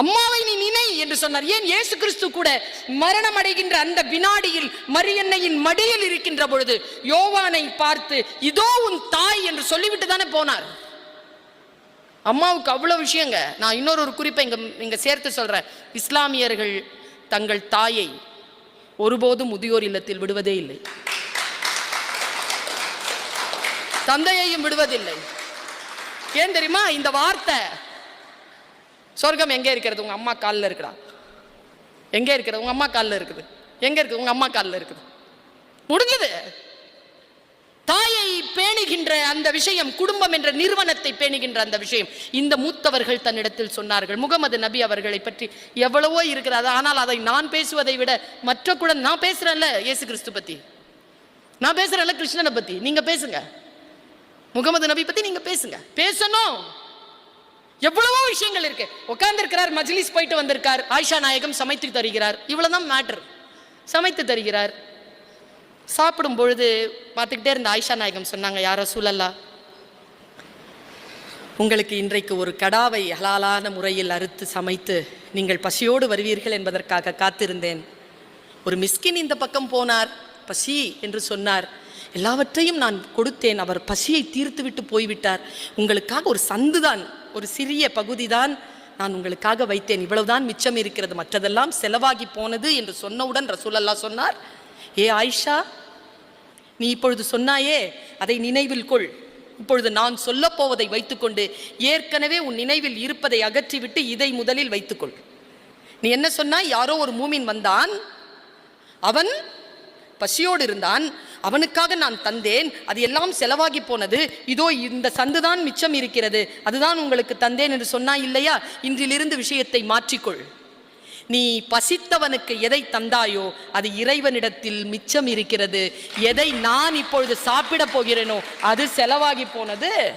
அம்மாவை நீ நினை என்று சொன்னார். ஏன் இயேசு கிறிஸ்து கூட மரணம் அடைகின்ற அந்த வினாடியில் மரியன்னையின் மடியில் இருக்கின்ற பொழுது யோவானை பார்த்து இதோ உன் தாய் என்று சொல்லிவிட்டு தானே போனார். அம்மாவுக்கு அவ்வளவு விஷயங்க. நான் இன்னொரு ஒரு குறிப்பை இங்க இங்க சேர்த்து சொல்றேன். இஸ்லாமியர்கள் தங்கள் தாயை ஒருபோதும் முதியோர் இல்லத்தில் விடுவதே இல்லை. தந்தையையும் விடுவதில்லை. ஏன் தெரியுமா? இந்த வார்த்தை சொர்க்கம் எங்கே இருக்கிறது? உங்கள் அம்மா காலில் இருக்குடா. எங்கே இருக்கிறது? உங்கள் அம்மா காலில் இருக்குது. எங்கே இருக்குது? உங்கள் அம்மா காலில் இருக்குது. முடிஞ்சது. தாயை பேணுகின்ற அந்த விஷயம் குடும்பம் என்ற நிறுவனத்தை பேணுகின்ற அந்த விஷயம் இந்த மூத்தவர்கள் தன்னிடத்தில் சொன்னார்கள். முகமது நபி அவர்களை பற்றி எவ்வளவோ இருக்கிறது. ஆனால் அதை நான் பேசுவதை விட மற்ற கூட நான் பேசுறேன்ல இயேசு கிறிஸ்து பத்தி. நான் பேசுறேன்ல கிருஷ்ணனை பத்தி. நீங்க பேசுங்க. முகமது நபி பத்தி நீங்க பேசுங்க. பேசணும். எவ்வளவு விஷயங்கள் இருக்கு. உட்கார்ந்துருக்கிறார் மஜ்லிஸ் போயிட்டு வந்திருக்கார். ஆயிஷா நாயகம் சமைத்து தருகிறார். இவ்வளவுதான் மேட்டர் சமைத்து தருகிறார். சாப்பிடும் பொழுது பார்த்துக்கிட்டே இருந்த ஆயிஷா நாயகம் சொன்னாங்க யாரோ சூழல்லா உங்களுக்கு இன்றைக்கு ஒரு கடாவை ஹலாலான முறையில் அறுத்து சமைத்து நீங்கள் பசியோடு வருவீர்கள் என்பதற்காக காத்திருந்தேன். ஒரு மிஸ்கின் இந்த பக்கம் போனார். பசி என்று சொன்னார். எல்லாவற்றையும் நான் கொடுத்தேன். அவர் பசியை தீர்த்துவிட்டு போய்விட்டார். உங்களுக்காக ஒரு சந்துதான் ஒரு சிறிய பகுதிதான் நான் உங்களுக்காக வைத்தேன். இவ்வளவுதான் மிச்சம் இருக்கிறது. மற்றதெல்லாம் செலவாகி போனது என்று சொன்னவுடன் ரசூலல்லா சொன்னார் ஏ ஆயிஷா நீ இப்பொழுது சொன்னாயே அதை நினைவில் கொள். இப்பொழுது நான் சொல்லப் போவதை வைத்துக்கொண்டு ஏற்கனவே உன் நினைவில் இருப்பதை அகற்றிவிட்டு இதை முதலில் வைத்துக்கொள். நீ என்ன சொன்னாய்? யாரோ ஒரு மூமின் வந்தான். அவன் பசியோடு இருந்தான். அவனுக்காக நான் தந்தேன். அது எல்லாம் செலவாகி போனது. இதோ இந்த சந்துதான் மிச்சம் இருக்கிறது. அதுதான் உங்களுக்கு தந்தேன் என்று சொன்னா இல்லையா? இன்றிலிருந்து விஷயத்தை மாற்றிக்கொள். நீ பசித்தவனுக்கு எதை தந்தாயோ அது இறைவனிடத்தில் மிச்சம் இருக்கிறது. எதை நான் இப்பொழுது சாப்பிட போகிறேனோ அது செலவாகி போனது.